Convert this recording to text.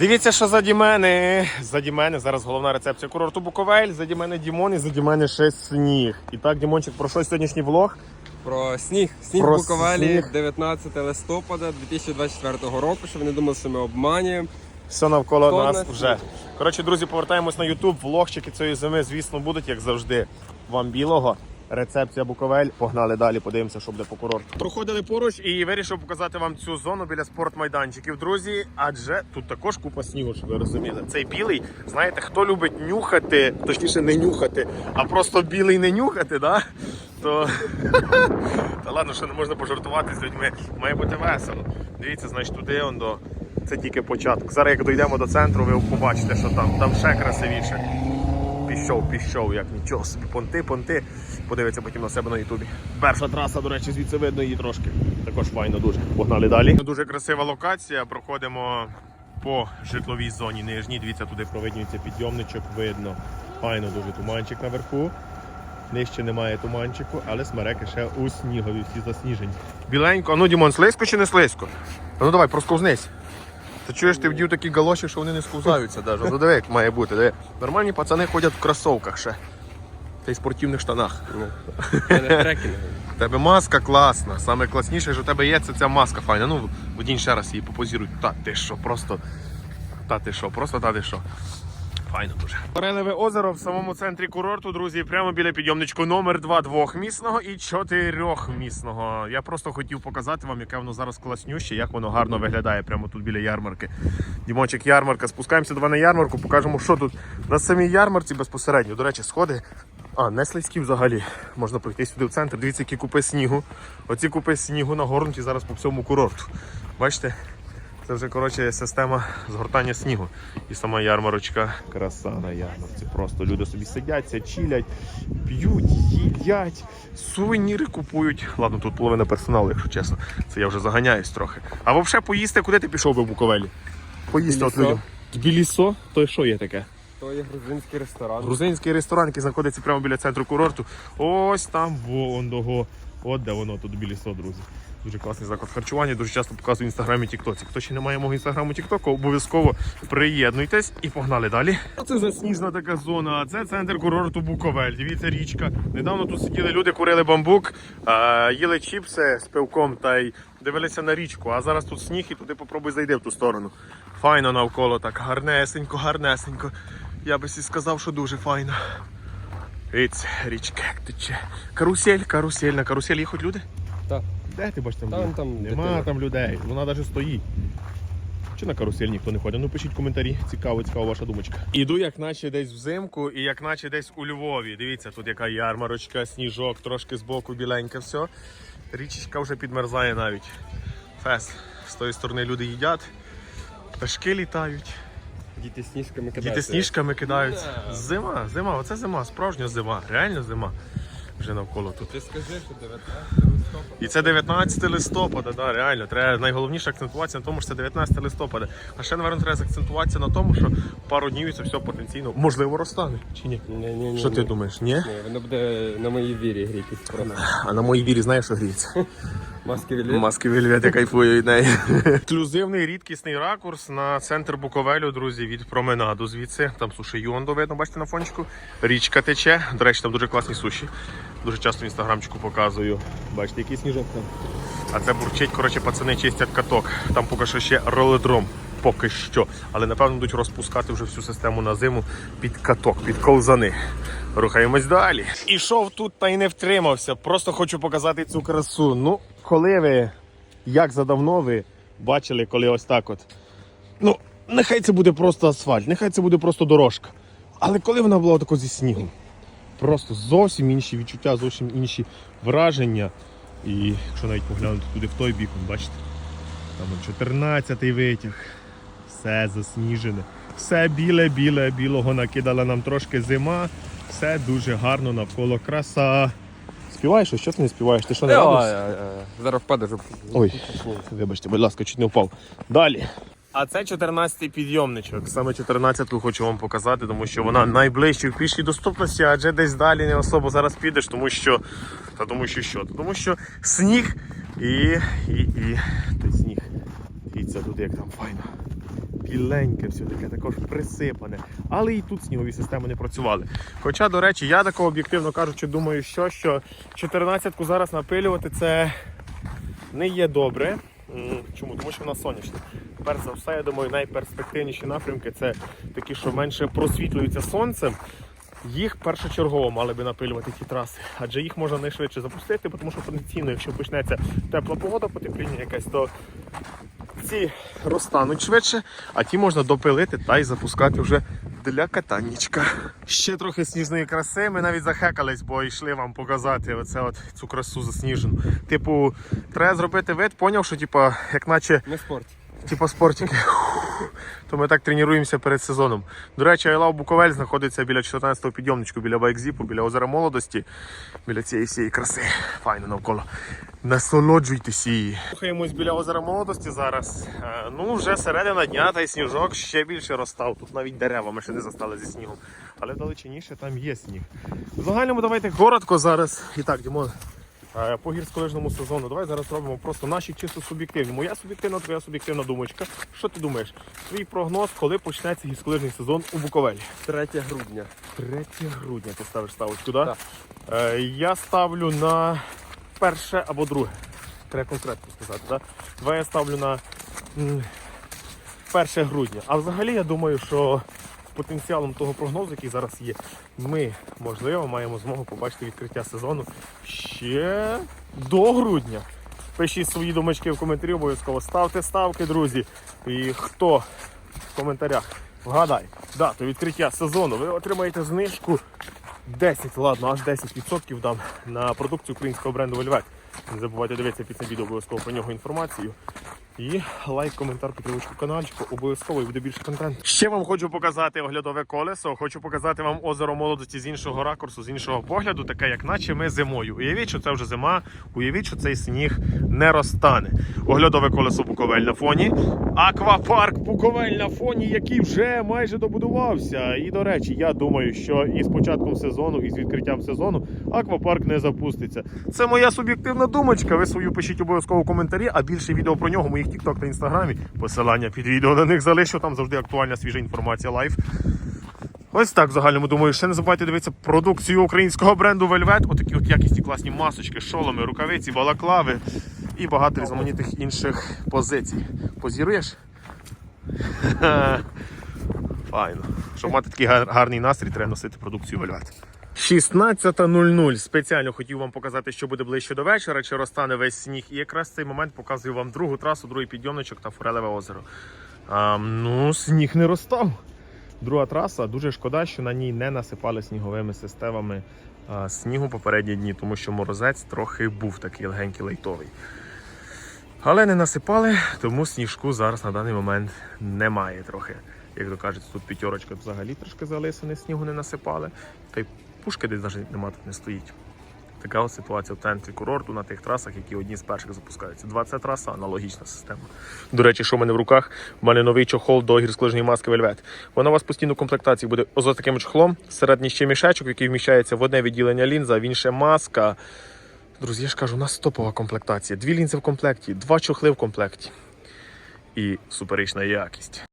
Дивіться, що заді мене. Заді мене зараз головна рецепція курорту Буковель. Заді мене Дімон і заді мене ще сніг. І так, Дімончик, про що сьогоднішній влог? Про сніг. Сніг Про в Буковелі сніг. 19 листопада 2024 року, щоб ви не думали, що ми обманюємо. Все навколо Хто нас нас вже. Коротше, друзі, повертаємось на YouTube. Влогчики цієї зими, звісно, будуть, як завжди. Вам білого. Рецепція Буковель. Погнали далі, подивимося, що буде по курорту. Проходили поруч і вирішив показати вам цю зону біля спортмайданчиків, друзі. Адже тут також купа снігу, щоб ви розуміли. Цей білий, знаєте, хто любить нюхати, точніше не нюхати, а просто білий не нюхати, да? то та ладно, що не можна пожартувати з людьми. Має бути весело. Дивіться, значить, туди он до. Це тільки початок. Зараз, як дійдемо до центру, ви побачите, що там. Там ще красивіше. Пішов, пішов, як нічого собі. Понти, понти. Подивиться потім на себе на Ютубі. Перша траса, до речі, звідси видно її трошки. Також файно дуже. Погнали далі. Дуже красива локація. Проходимо по житловій зоні нижній. Дивіться, туди провиднюється підйомничок, видно. Файно дуже туманчик наверху. Нижче немає туманчику, але смереки ще у снігові, всі засніжені. Біленько, ну Дімон, слизько чи не слизько? Ну давай, просковзнись. Ти чуєш, ти вдів такі галоші, що вони не скузаються. навіть. Ну диви, як має бути. Диви. Нормальні пацани ходять в кросовках ще. Та й спортивних штанах. Ну. У тебе маска класна. Саме класніше, що у тебе є, це ця маска файна. Ну, водінь ще раз її попозіруй. Та ти що, просто. Та ти що, просто та ти що. Файно дуже. Орелеве озеро в самому центрі курорту, друзі, прямо біля підйомничку номер 2 двохмісного і чотирьохмісного. Я просто хотів показати вам, яке воно зараз класнюще, як воно гарно виглядає прямо тут біля ярмарки. Дімончик, ярмарка. Спускаємося до на ярмарку, покажемо, що тут на самій ярмарці безпосередньо. До речі, сходи. А, не слизькі взагалі. Можна пройти сюди в центр. Дивіться, які купи снігу. Оці купи снігу нагорнуті зараз по всьому курорту. Бачите? Це вже коротше система згортання снігу. І сама ярмарочка краса на ярмарці. Просто люди собі сидяться, чилять, п'ють, їдять, сувеніри купують. Ладно, тут половина персоналу, якщо чесно. Це я вже заганяюсь трохи. А взагалі поїсти, куди ти пішов би в Буковелі? Поїсти от людям. Тбілісо? То що є таке? То є грузинський ресторан. Грузинський ресторан, який знаходиться прямо біля центру курорту. Ось там вон того. От де воно тут біля со, друзі. Дуже класний заклад харчування. Дуже часто показую в інстаграмі Тіктоці. Хто ще не має мого інстаграму Тіктоку, обов'язково приєднуйтесь і погнали далі. Це засніжна така зона. а Це центр курорту Буковель. Дивіться, річка. Недавно тут сиділи люди, курили бамбук, їли чіпси з пивком та й дивилися на річку. А зараз тут сніг і туди попробуй зайди в ту сторону. Файно навколо, так гарнесенько, гарнесенько. Я би сі сказав, що дуже файно. Дивіться, річка тече. Карусель, карусель. На карусель їхать люди? Так. Де ти бачиш там? Там- люди? там Нема дитина. там людей, вона навіть стоїть. Чи на карусель ніхто не ходить? Ну пишіть коментарі, цікаво, цікава ваша думочка. Іду, як наче десь взимку і як наче десь у Львові. Дивіться, тут яка ярмарочка, сніжок, трошки збоку біленьке все. Річечка вже підмерзає навіть. Фест. З тої сторони люди їдять, пташки літають. Діти сніжками кидаються. Діти сніжками кидаються. Да. Зима, зима, оце зима, справжня зима, реально зима. Вже навколо тут. Ти скажи, що 19 листопада. І це 19 листопада, да, реально. Треба найголовніше акцентуватися на тому, що це 19 листопада. А ще, напевно, треба акцентуватися на тому, що пару днів це все потенційно можливо розтане. Чи ні? Ні, ні, ні. Що ти ні. думаєш? Ні? Ні, воно буде на моїй вірі грітись. А на моїй вірі знаєш, що гріється? Маски вілі. Маски вельвет, я кайфую від неї. Ексклюзивний рідкісний ракурс на центр Буковелю, друзі, від променаду звідси. Там суші Йондо, видно, бачите на фончику. Річка тече. До речі, там дуже класні суші. Дуже часто в інстаграмчику показую. Бачите, який сніжок там. А це бурчить, коротше, пацани чистять каток. Там поки що ще роледром. Поки що. Але напевно будуть розпускати вже всю систему на зиму під каток, під ковзани. Рухаємось далі. Ішов тут та й не втримався. Просто хочу показати цю красу. Ну, коли ви, як задавно ви бачили, коли ось так от. Ну, нехай це буде просто асфальт, нехай це буде просто дорожка. Але коли вона була тако зі снігом, просто зовсім інші відчуття, зовсім інші враження. І якщо навіть поглянути туди в той бік, бачите, там 14-й витяг. Все засніжене. Все біле, біле, білого накидала нам трошки зима. Все дуже гарно навколо краса. Співаєш, що ти не співаєш? Ти що не радуєшся? Зараз впадеш. Ой, вибачте, будь ласка, чуть не впав. Далі. А це 14-й підйомничок. Саме 14-ту хочу вам показати, тому що вона найближча в пішій доступності, адже десь далі не особо зараз підеш, тому що. Та тому що що? Тому що сніг і. і, і той сніг. Дивіться тут як там файно. біленьке, все таке також присипане. Але і тут снігові системи не працювали. Хоча, до речі, я такого об'єктивно кажучи, думаю, що, що 14-ку зараз напилювати це не є добре. Чому? Тому що вона сонячна. Перш за все, я думаю, найперспективніші напрямки це такі, що менше просвітлюються сонцем. Їх першочергово мали би напилювати ті траси, адже їх можна найшвидше запустити, тому що потенційно, якщо почнеться тепла погода, потепління якесь, то ці розтануть швидше, а ті можна допилити та й запускати вже для катаннячка. Ще трохи сніжної краси. Ми навіть захекались, бо йшли вам показати оце от цю красу засніжену. Типу, треба зробити вид, поняв, що типа, як наче Не спорт. Типа спортики. То ми так тренуємося перед сезоном. До речі, Love Буковель знаходиться біля 14-го підйомничку, біля байкзіпу, біля озера молодості, біля цієї всієї краси. Файно навколо. Насолоджуйтесь її. Рухаємось біля озера молодості зараз. Е, Ну, вже середина дня, та й сніжок ще більше розстав. Тут навіть дерева ми ще не застали зі снігом. Але далечиніше там є сніг. В загальному давайте коротко зараз. І так, Дімон, по гірськолижному сезону. Давай зараз робимо просто наші чисто суб'єктивні. Моя суб'єктивна, твоя суб'єктивна думочка. Що ти думаєш? Твій прогноз, коли почнеться гірськолижний сезон у Буковелі? 3 грудня. 3 грудня ти ставиш ставочку, так? Так. Е, я ставлю на перше або друге. Треба конкретно сказати, так? Давай я ставлю на м, 1 грудня. А взагалі я думаю, що потенціалом того прогнозу, який зараз є, ми, можливо, маємо змогу побачити відкриття сезону ще до грудня. Пишіть свої думочки в коментарі, обов'язково ставте ставки, друзі. І хто в коментарях вгадай дату відкриття сезону, ви отримаєте знижку 10, ладно, аж 10% дам на продукцію українського бренду Вельвет. Не забувайте дивитися під цим відео обов'язково про нього інформацію. І лайк, коментар, підтримочку каналчику, обов'язково і буде більше контенту. Ще вам хочу показати оглядове колесо. Хочу показати вам озеро молодості з іншого ракурсу, з іншого погляду, таке, як наче ми зимою. Уявіть, що це вже зима, уявіть, що цей сніг не розтане. Оглядове колесо Буковель на фоні. Аквапарк Буковель на фоні, який вже майже добудувався. І до речі, я думаю, що із початком сезону, і з відкриттям сезону, аквапарк не запуститься. Це моя суб'єктивна думочка. Ви свою пишіть обов'язково в коментарі, а більше відео про нього моїх TikTok та інстаграмі. Посилання під відео на них залишу. Там завжди актуальна свіжа інформація лайв. Ось так в загальному думаю. Ще не забувайте дивитися продукцію українського бренду Velvet. Отакі от якісні класні масочки, шоломи, рукавиці, балаклави і багато різноманітних інших позицій. Позіруєш? Файно. Щоб мати такий гарний настрій, треба носити продукцію Velvet. 16.00. Спеціально хотів вам показати, що буде ближче до вечора, чи розтане весь сніг. І якраз цей момент показую вам другу трасу, другий підйомничок та Форелеве озеро. А, ну, сніг не розстав. Друга траса. Дуже шкода, що на ній не насипали сніговими системами а, снігу попередні дні, тому що морозець трохи був такий легенький лейтовий. Але не насипали, тому сніжку зараз на даний момент немає трохи. Як то кажуть, тут п'ятерочка взагалі трошки залисане, снігу не насипали. Та й пушки десь навіть нема тут не стоїть. Така от ситуація в центрі курорту на тих трасах, які одні з перших запускаються. 20 траса аналогічна система. До речі, що в мене в руках? У мене новий чохол до гірськолижної маски Вельвет. Вона у вас постійно в комплектації буде ось таким чохлом. Всередині ще мішечок, який вміщається в одне відділення лінза, в інше маска. Друзі, я ж кажу, у нас топова комплектація. Дві лінзи в комплекті, два чохли в комплекті. І суперична якість.